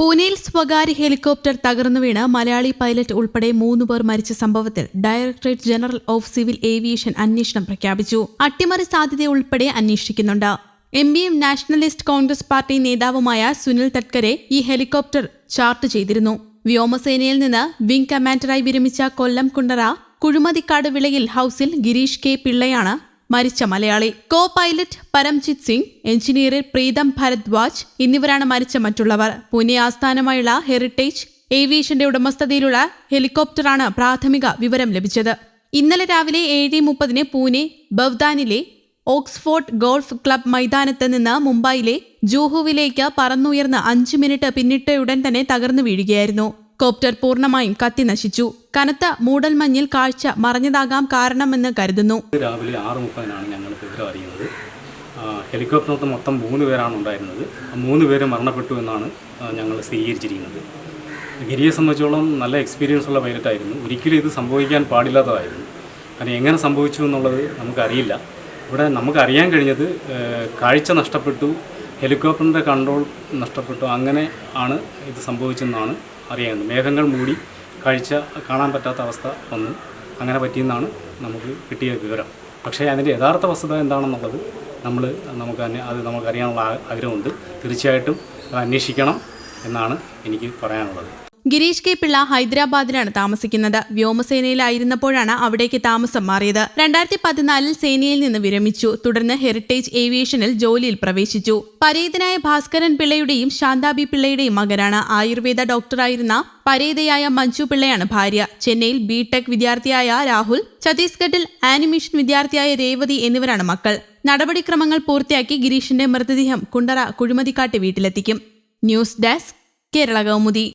പൂനെയിൽ സ്വകാര്യ ഹെലികോപ്റ്റർ തകർന്നു വീണ് മലയാളി പൈലറ്റ് ഉൾപ്പെടെ മൂന്ന് പേർ മരിച്ച സംഭവത്തിൽ directorate general of civil aviation അന്വേഷണം പ്രഖ്യാപിച്ചു. അട്ടിമറി സാധ്യത ഉൾപ്പെടെ അന്വേഷിക്കുന്നുണ്ട്. M B M nationalist congress party നേതാവുമായ സുനിൽ തട്കരെ ഈ ഹെലികോപ്റ്റർ ചാർട്ട് ചെയ്തിരുന്നു. വ്യോമസേനയിൽ നിന്ന് വിംഗ് കമാൻഡറായി വിരമിച്ച കൊല്ലം കുണ്ടറ കുഴുമതിക്കാട് വിളയിൽ ഹൌസിൽ ഗിരീഷ് കെ പിള്ളയാണ് മരിച്ച Malayali. Co pilot Paramjit Singh engineer Pritam Bharadwaj എന്നിവരാണ് മരിച്ച മറ്റുള്ളവർ. പൂനെ ആസ്ഥാനമായുള്ള ഹെറിറ്റേജ് ഏവിയേഷന്റെ ഉടമസ്ഥതയിലുള്ള ഹെലികോപ്റ്ററാണ് പ്രാഥമിക വിവരം ലഭിച്ചത്. ഇന്നലെ രാവിലെ ഏഴ് മുപ്പതിന് പൂനെ ബവ്ദാനിലെ ഓക്സ്ഫോർഡ് ഗോൾഫ് ക്ലബ് മൈതാനത്ത് നിന്ന് മുംബൈയിലെ ജൂഹുവിലേക്ക് പറന്നുയർന്ന് അഞ്ചു മിനിറ്റ് പിന്നിട്ടയുടൻ തന്നെ തകർന്നു വീഴുകയായിരുന്നു. കോപ്റ്റർ പൂർണമായും കത്തി നശിച്ചു. കനത്ത മൂടൽമഞ്ഞിൽ കാഴ്ച മറഞ്ഞതാകാം കാരണമെന്ന് കരുതുന്നു. രാവിലെ ആറ് മുപ്പതിനാണ് ഞങ്ങൾ വിവരം അറിയുന്നത്. ഹെലികോപ്റ്ററിനകത്ത് മൊത്തം മൂന്ന് പേരാണ് ഉണ്ടായിരുന്നത്. മൂന്ന് പേര് മരണപ്പെട്ടു എന്നാണ് ഞങ്ങൾ സ്ഥിരീകരിച്ചിരിക്കുന്നത്. ഗിരിയെ സംബന്ധിച്ചോളം നല്ല എക്സ്പീരിയൻസ് ഉള്ള പൈലറ്റ് ആയിരുന്നു. ഒരിക്കലും ഇത് സംഭവിക്കാൻ പാടില്ലാത്തതായിരുന്നു. കാരണം എങ്ങനെ സംഭവിച്ചു എന്നുള്ളത് നമുക്കറിയില്ല. ഇവിടെ നമുക്കറിയാൻ കഴിഞ്ഞത് കാഴ്ച നഷ്ടപ്പെട്ടു ഹെലികോപ്റ്ററിന്റെ കൺട്രോൾ നഷ്ടപ്പെട്ടു. അങ്ങനെ ആണ് ഇത് സംഭവിച്ചെന്നാണ് അറിയാവുന്നത്. മേഘങ്ങൾ മൂടി കാഴ്ച കാണാൻ പറ്റാത്ത അവസ്ഥ വന്നു. അങ്ങനെ പറ്റിയെന്നാണ് നമുക്ക് കിട്ടിയ വിവരം. പക്ഷേ അതിന്റെ യഥാർത്ഥ വസ്തുത എന്താണെന്നുള്ളത് നമ്മൾ നമുക്ക് തന്നെ അത് നമുക്കറിയാനുള്ള ആഗ്രഹമുണ്ട്. തീർച്ചയായിട്ടും അത് അന്വേഷിക്കണം എന്നാണ് എനിക്ക് പറയാനുള്ളത്. ഗിരീഷ് കെ പിള്ള ഹൈദരാബാദിലാണ് താമസിക്കുന്നത്. വ്യോമസേനയിലായിരുന്നപ്പോഴാണ് അവിടേക്ക് താമസം മാറിയത്. രണ്ടായിരത്തി പതിനാലിൽ സേനയിൽ നിന്ന് വിരമിച്ചു. തുടർന്ന് ഹെറിറ്റേജ് ഏവിയേഷനിൽ ജോലിയിൽ പ്രവേശിച്ചു. പരേതനായ ഭാസ്കരൻ പിള്ളയുടെയും ശാന്താബി പിള്ളയുടെയും മകനാണ്. ആയുർവേദ ഡോക്ടറായിരുന്ന പരേതയായ മഞ്ജു പിള്ളയാണ് ഭാര്യ. ചെന്നൈയിൽ ബി ടെക് വിദ്യാർത്ഥിയായ രാഹുൽ ഛത്തീസ്ഗഡിൽ ആനിമേഷൻ വിദ്യാർത്ഥിയായ രേവതി എന്നിവരാണ് മക്കൾ. നടപടിക്രമങ്ങൾ പൂർത്തിയാക്കി ഗിരീഷിന്റെ മൃതദേഹം Kundara കുഴിമതിക്കാട്ട് വീട്ടിലെത്തിക്കും. News desk Kerala Kaumudi.